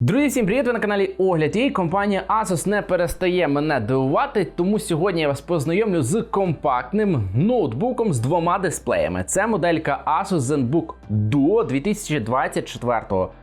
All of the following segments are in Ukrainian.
Друзі, всім привіт! Ви на каналі Огляд і компанія Asus не перестає мене дивувати, тому сьогодні я вас познайомлю з компактним ноутбуком з двома дисплеями. Це моделька Asus ZenBook Duo 2024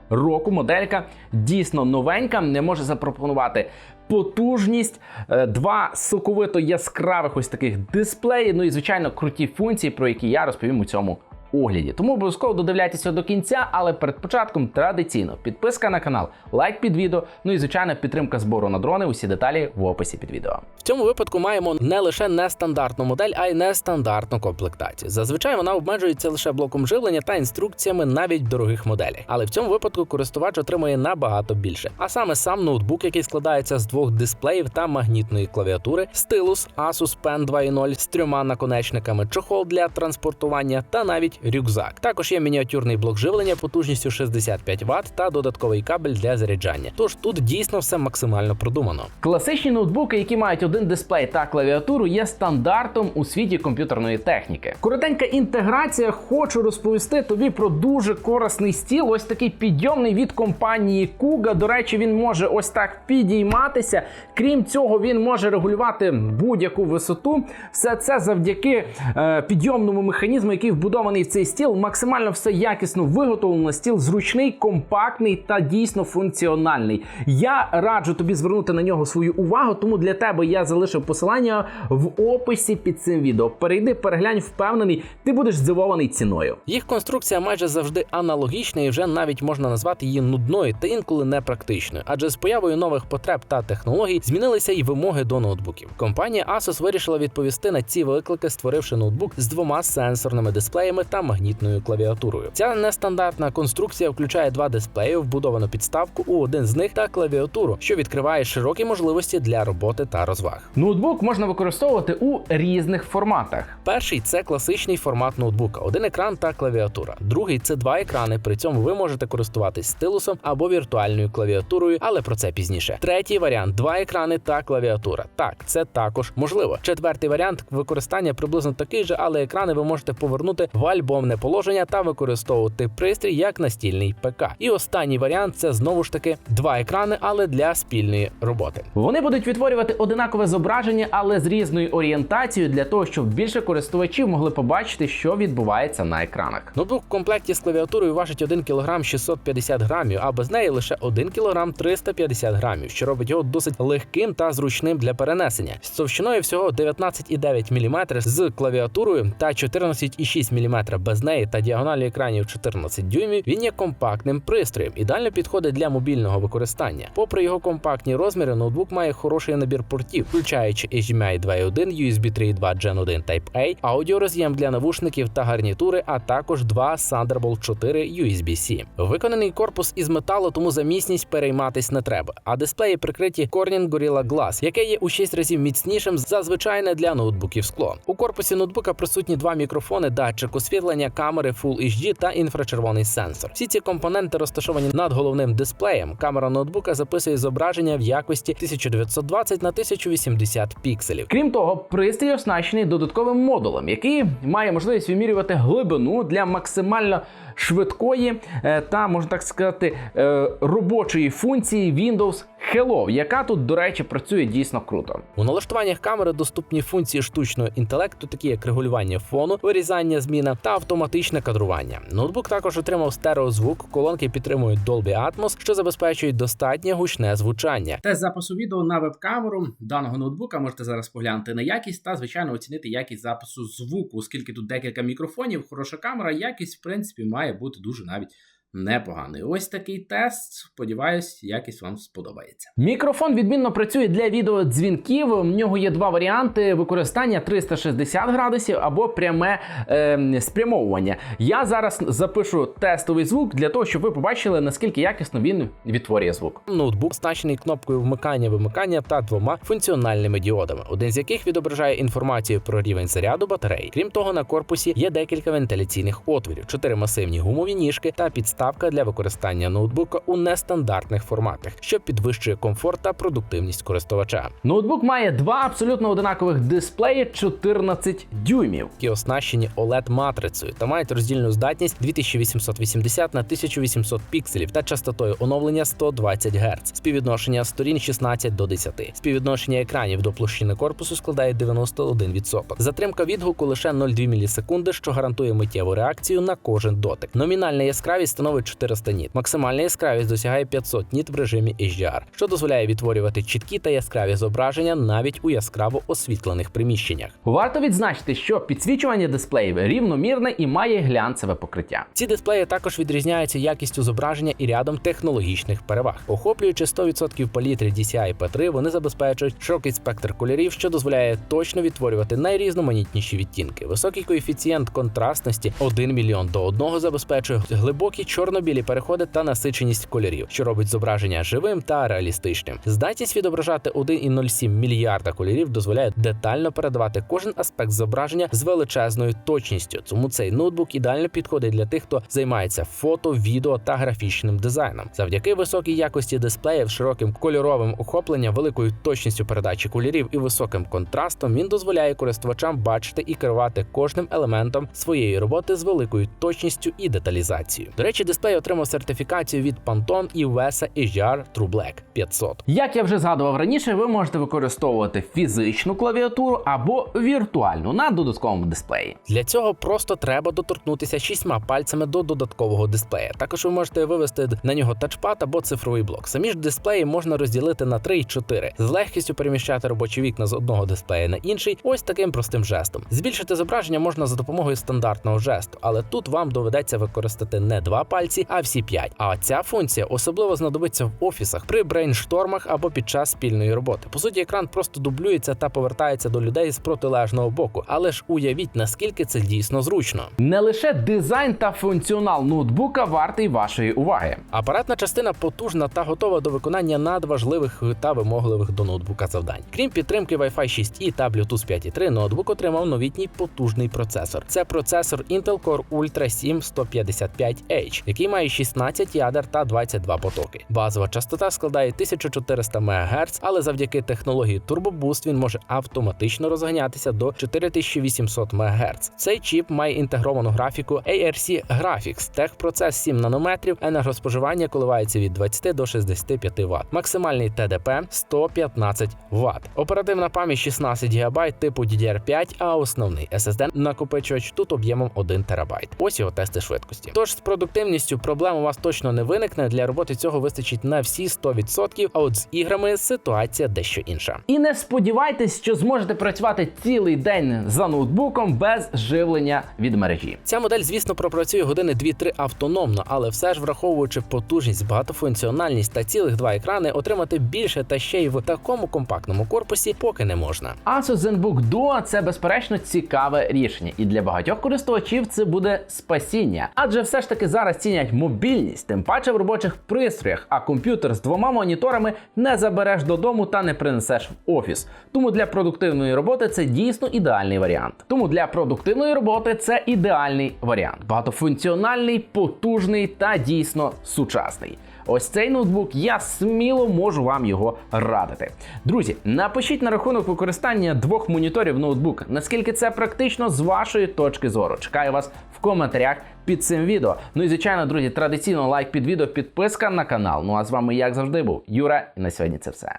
року. Моделька дійсно новенька, не може запропонувати потужність, е, два соковито яскравих ось таких дисплеї. Ну і звичайно круті функції, про які я розповім у цьому огляді. Тому обов'язково додивляйтеся до кінця, але перед початком традиційно підписка на канал, лайк під відео, ну і звичайно підтримка збору на дрони. Усі деталі в описі під відео. В цьому випадку маємо не лише нестандартну модель, а й нестандартну комплектацію. Зазвичай вона обмежується лише блоком живлення та інструкціями навіть дорогих моделях. Але в цьому випадку користувач отримує набагато більше. А саме сам ноутбук, який складається з двох дисплеїв та магнітної клавіатури, стилус Asus Pen 2.0 з трьома наконечниками, чохол для транспортування та навіть рюкзак. Також є мініатюрний блок живлення потужністю 65 Вт та додатковий кабель для заряджання. Тож тут дійсно все максимально продумано. Класичні ноутбуки, які мають один дисплей та клавіатуру, є стандартом у світі комп'ютерної техніки. Коротенька інтеграція. Хочу розповісти тобі про дуже корисний стіл. Ось такий підйомний від компанії Kuga. До речі, він може ось так підійматися. Крім цього, він може регулювати будь-яку висоту. Все це завдяки е, підйомному механізму, який вбудований в цей стіл. Максимально все якісно виготовлено. Стіл зручний, компактний та дійсно функціональний. Я раджу тобі звернути на нього свою увагу, тому для тебе я залишив посилання в описі під цим відео. Перейди, переглянь, впевнений, ти будеш здивований ціною. Їх конструкція майже завжди аналогічна і вже навіть можна назвати її нудною та інколи непрактичною, адже з появою нових потреб та технологій змінилися і вимоги до ноутбуків. Компанія Asus вирішила відповісти на ці виклики, створивши ноутбук з двома сенсорними дисплеями та магнітною клавіатурою. Ця нестандартна конструкція включає два дисплеї, вбудовану підставку у один з них та клавіатуру, що відкриває широкі можливості для роботи та розваг. Ноутбук можна використовувати у різних форматах. Перший це класичний формат ноутбука: один екран та клавіатура. Другий це два екрани. При цьому ви можете користуватись стилусом або віртуальною клавіатурою, але про це пізніше. Третій варіант два екрани та клавіатура. Так, це також можливо. Четвертий варіант використання приблизно такий же, але екрани ви можете повернути в альбомне положення та використовувати пристрій як настільний ПК. І останній варіант це знову ж таки два екрани, але для спільної роботи. Вони будуть відтворювати одинакове зображення, але з різною орієнтацією для того, щоб більше користувачів могли побачити, що відбувається на екранах. Ноутбук в комплекті з клавіатурою важить 1 кг 650 грамів, а без неї лише 1 кг 350 грамів, що робить його досить легким та зручним для перенесення. З товщиною всього 19,9 мм з клавіатурою та 14,6 мм без неї та діагоналі екранів 14 дюймів. Він є компактним пристроєм, ідеально підходить для мобільного використання. Попри його компактні розміри, ноутбук має хороший набір портів, включаючи HDMI 2.1, USB 3.2 Gen 1 Type-A, аудіороз'єм для навушників та гарнітури, а також два Thunderbolt 4 USB-C. Виконаний корпус із металу, тому за міцність перейматись не треба. А дисплеї прикриті Corning Gorilla Glass, яке є у 6 разів міцнішим за звичайне для ноутбуків скло. У корпусі ноутбука присутні два мікрофони, датчик освітлення, камери Full HD та інфрачервоний сенсор. Всі ці компоненти розташовані над головним дисплеєм. Камера ноутбука записує зображення в якості 1920 на 1080 пікселів. Крім того, пристрій оснащений додатковим модулем, який має можливість вимірювати глибину для максимально швидкої е, та можна так сказати е, робочої функції Windows Hello, яка тут, до речі, працює дійсно круто. У налаштуваннях камери доступні функції штучного інтелекту, такі як регулювання фону, вирізання зміна та автоматичне кадрування. Ноутбук також отримав стереозвук, колонки підтримують Dolby Atmos, що забезпечують достатнє гучне звучання. Тест запису відео на веб-камеру даного ноутбука можете зараз поглянути на якість та, звичайно, оцінити якість запису звуку, оскільки тут декілька мікрофонів, хороша камера, якість, в принципі, має бути дуже навіть непоганий. Ось такий тест. Сподіваюсь, якість вам сподобається. Мікрофон відмінно працює для відеодзвінків. В нього є два варіанти використання 360 градусів або пряме е, спрямовування. Я зараз запишу тестовий звук для того, щоб ви побачили, наскільки якісно він відтворює звук. Ноутбук оснащений кнопкою вмикання-вимикання та двома функціональними діодами, один з яких відображає інформацію про рівень заряду батареї. Крім того, на корпусі є декілька вентиляційних отворів, чотири масивні гумові ніжки та підставки вставка для використання ноутбука у нестандартних форматах, що підвищує комфорт та продуктивність користувача. Ноутбук має два абсолютно одинакових дисплеї 14 дюймів. які оснащені oled матрицею та мають роздільну здатність 2880 на 1800 пікселів та частотою оновлення 120 Гц. Співвідношення сторін 16 до 10. Співвідношення екранів до площини корпусу складає 91%. Затримка відгуку лише 0,2 мілісекунди, що гарантує миттєву реакцію на кожен дотик. Номінальна яскравість становить 400 ніт. Максимальна яскравість досягає 500 ніт в режимі HDR, що дозволяє відтворювати чіткі та яскраві зображення навіть у яскраво освітлених приміщеннях. Варто відзначити, що підсвічування дисплеїв рівномірне і має глянцеве покриття. Ці дисплеї також відрізняються якістю зображення і рядом технологічних переваг. Охоплюючи 100% палітри DCI P3, вони забезпечують широкий спектр кольорів, що дозволяє точно відтворювати найрізноманітніші відтінки. Високий коефіцієнт контрастності 1 мільйон до 1 забезпечує глибокі чорно-білі переходи та насиченість кольорів, що робить зображення живим та реалістичним. Здатність відображати 1,07 мільярда кольорів дозволяє детально передавати кожен аспект зображення з величезною точністю. Тому цей ноутбук ідеально підходить для тих, хто займається фото, відео та графічним дизайном. Завдяки високій якості дисплеїв, широким кольоровим охопленням, великою точністю передачі кольорів і високим контрастом він дозволяє користувачам бачити і керувати кожним елементом своєї роботи з великою точністю і деталізацією. До речі, дисплей отримав сертифікацію від Pantone і VESA HDR True Black 500. Як я вже згадував раніше, ви можете використовувати фізичну клавіатуру або віртуальну на додатковому дисплеї. Для цього просто треба доторкнутися шістьма пальцями до додаткового дисплея. Також ви можете вивести на нього тачпад або цифровий блок. Самі ж дисплеї можна розділити на 3 і 4. з легкістю переміщати робочі вікна з одного дисплея на інший, ось таким простим жестом. Збільшити зображення можна за допомогою стандартного жесту, але тут вам доведеться використати не два пальці, а всі п'ять. А ця функція особливо знадобиться в офісах при брейнштормах або під час спільної роботи. По суті, екран просто дублюється та повертається до людей з протилежного боку. Але ж уявіть, наскільки це дійсно зручно. Не лише дизайн та функціонал ноутбука вартий вашої уваги. Апаратна частина потужна та готова до виконання надважливих та вимогливих до ноутбука завдань. Крім підтримки Wi-Fi 6E та Bluetooth 5.3, ноутбук отримав новітній потужний процесор. Це процесор Intel Core Ultra 7 155H, який має 16 ядер та 22 потоки. Базова частота складає 1400 МГц, але завдяки технології Turbo Boost він може автоматично розганятися до 4800 МГц. Цей чіп має інтегровану графіку ARC Graphics, техпроцес 7 нанометрів, енергоспоживання коливається від 20 до 65 Вт. Максимальний ТДП 115 Вт. Оперативна пам'ять 16 ГБ типу DDR5, а основний SSD накопичувач тут об'ємом 1 ТБ. Ось його тести швидкості. Тож з продуктивністю проблем у вас точно не виникне. Для роботи цього вистачить на всі 100%, а от з іграми ситуація дещо інша. І не сподівайтесь, що зможете працювати цілий день за ноутбуком без живлення від мережі. Ця модель, звісно, пропрацює години 2-3 автономно, але все ж враховуючи потужність, багатофункціональність та цілих два екрани, отримати більше та ще й в такому компактному корпусі поки не можна. Asus ZenBook Duo – це безперечно цікаве рішення, і для багатьох користувачів це буде спасіння. Адже все ж таки зараз цінять мобільність, тим паче в робочих пристроях, а комп'ютер з двома моніторами не забереш додому та не принесеш в офіс. Тому для продуктивної роботи це дійсно ідеальний варіант. Тому для продуктивної роботи це ідеальний варіант. Багатофункціональний, потужний та дійсно сучасний. Ось цей ноутбук, я сміло можу вам його радити. Друзі, напишіть на рахунок використання двох моніторів ноутбука, наскільки це практично з вашої точки зору. Чекаю вас в коментарях під цим відео. Ну і звичайно, друзі, традиційно лайк під відео, підписка на канал. Ну а з вами, як завжди, був Юра, і на сьогодні це все.